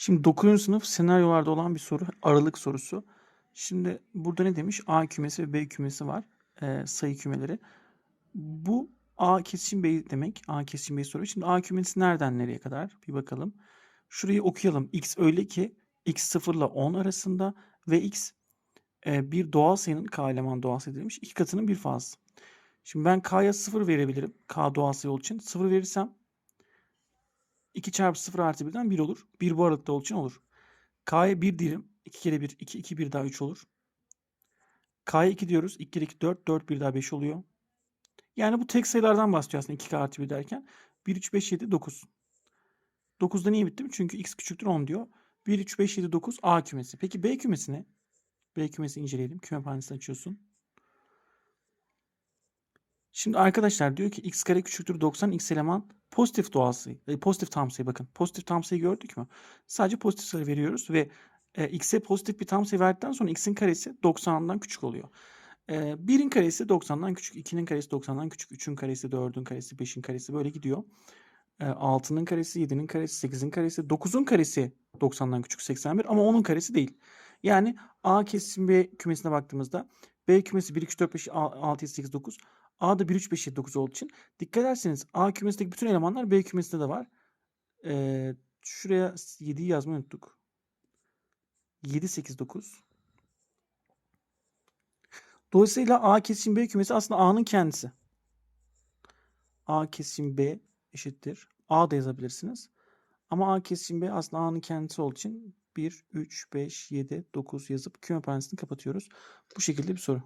Şimdi 9. sınıf senaryolarda olan bir soru. Aralık sorusu. Şimdi burada ne demiş? A kümesi ve B kümesi var. Ee, sayı kümeleri. Bu A kesişim B demek. A kesişim B soruyor. Şimdi A kümesi nereden nereye kadar? Bir bakalım. Şurayı okuyalım. X öyle ki X 0 ile 10 arasında ve X e, bir doğal sayının K eleman doğal sayı demiş. İki katının bir fazlası. Şimdi ben K'ya 0 verebilirim. K doğal sayı olduğu için. 0 verirsem 2 çarpı 0 artı 1'den 1 olur. 1 bu aralıkta olduğu için olur. K'ya 1 diyelim. 2 kere 1, 2, 2 1 daha 3 olur. K'ya 2 diyoruz. 2 kere 2 4, 4 1 daha 5 oluyor. Yani bu tek sayılardan bahsediyor aslında 2K artı 1 derken. 1, 3, 5, 7, 9. 9'da niye bittim? Çünkü x küçüktür 10 diyor. 1, 3, 5, 7, 9 A kümesi. Peki B kümesi ne? B kümesi inceleyelim. Küme panesini açıyorsun. Şimdi arkadaşlar diyor ki x kare küçüktür 90 x eleman pozitif doğal sayı. E, pozitif tam bakın. Pozitif tam gördük mü? Sadece pozitif sayı veriyoruz ve e, x'e pozitif bir tam sayı verdikten sonra x'in karesi 90'dan küçük oluyor. E, 1'in karesi 90'dan küçük, 2'nin karesi 90'dan küçük, 3'ün karesi, 4'ün karesi, 5'in karesi böyle gidiyor. E, 6'nın karesi, 7'nin karesi, 8'in karesi, 9'un karesi 90'dan küçük 81 ama 10'un karesi değil. Yani A kesim B kümesine baktığımızda B kümesi 1, 2, 3, 4, 5, 6, 7, 8, 9. A'da 1, 3, 5, 7, 9 olduğu için dikkat ederseniz A kümesindeki bütün elemanlar B kümesinde de var. Ee, şuraya 7'yi yazmayı unuttuk. 7, 8, 9. Dolayısıyla A kesim B kümesi aslında A'nın kendisi. A kesim B eşittir. A da yazabilirsiniz. Ama A kesim B aslında A'nın kendisi olduğu için 1, 3, 5, 7, 9 yazıp küme panesini kapatıyoruz. Bu şekilde bir soru.